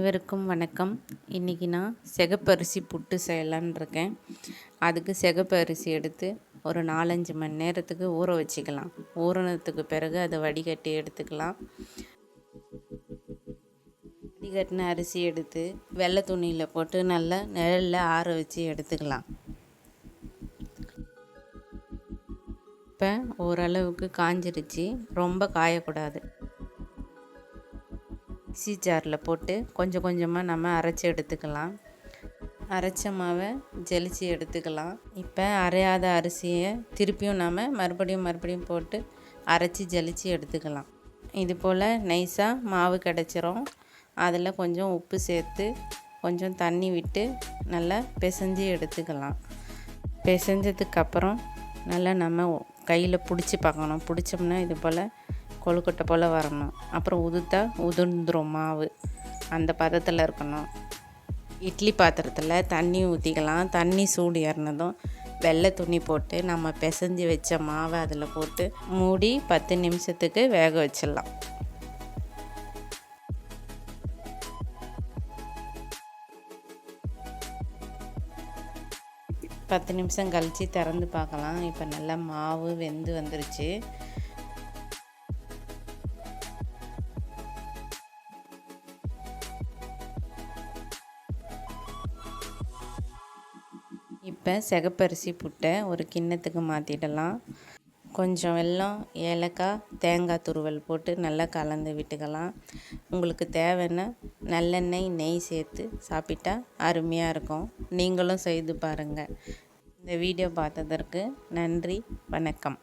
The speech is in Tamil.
அனைவருக்கும் வணக்கம். இன்றைக்கி நான் சிகப்பரிசி புட்டு செய்யலான்னு இருக்கேன். அதுக்கு சிகப்பரிசி எடுத்து ஒரு நாலஞ்சு மணி நேரத்துக்கு ஊற வச்சுக்கலாம். ஊறினதுக்கு பிறகு அதை வடிகட்டி எடுத்துக்கலாம். வடிகட்டின அரிசி எடுத்து வெள்ளை துணியில் போட்டு நல்லா நிழலில் ஆற வச்சு எடுத்துக்கலாம். இப்போ ஓரளவுக்கு காஞ்சிருச்சு. ரொம்ப காயக்கூடாது. மிக்சி ஜாரில் போட்டு கொஞ்சம் கொஞ்சமாக நம்ம அரைச்சி எடுத்துக்கலாம். அரைச்ச மாவை ஜலிச்சு எடுத்துக்கலாம். இப்போ அரையாத அரிசியை திருப்பியும் நாம் மறுபடியும் மறுபடியும் போட்டு அரைச்சி ஜலிச்சு எடுத்துக்கலாம். இது போல் நைஸாக மாவு கிடச்சிரும். அதில் கொஞ்சம் உப்பு சேர்த்து கொஞ்சம் தண்ணி விட்டு நல்லா பிசைஞ்சு எடுத்துக்கலாம். பிசைஞ்சதுக்கப்புறம் நல்லா நம்ம கையில் பிடிச்சி பார்க்கணும். பிடிச்சோம்னா இது போல் கொழுக்கட்டை போல் வரணும். அப்புறம் உதுத்தா உதிர்ந்துடும் மாவு. அந்த பதத்தில் இருக்கணும். இட்லி பாத்திரத்தில் தண்ணி ஊற்றிக்கலாம் தண்ணி சூடு ஏறினதும் வெள்ளை துணி போட்டு நம்ம பிசைஞ்சு வச்ச மாவை அதில் போட்டு மூடி பத்து நிமிஷத்துக்கு வேக வச்சிடலாம். பத்து நிமிஷம் கழித்து திறந்து பார்க்கலாம். இப்போ நல்லா மாவு வெந்து வந்துருச்சு. இப்போ சிகப்பரிசி புட்டை ஒரு கிண்ணத்துக்கு மாற்றிடலாம் கொஞ்சம் வெல்லம் ஏலக்காய் தேங்காய் துருவல் போட்டு நல்லா கலந்து விட்டுக்கலாம். உங்களுக்கு தேவைன்னா நல்லெண்ணெய் நெய் சேர்த்து சாப்பிட்டா அருமையாக இருக்கும். நீங்களும் செய்து பாருங்கள் இந்த வீடியோ பார்த்ததற்கு நன்றி வணக்கம்.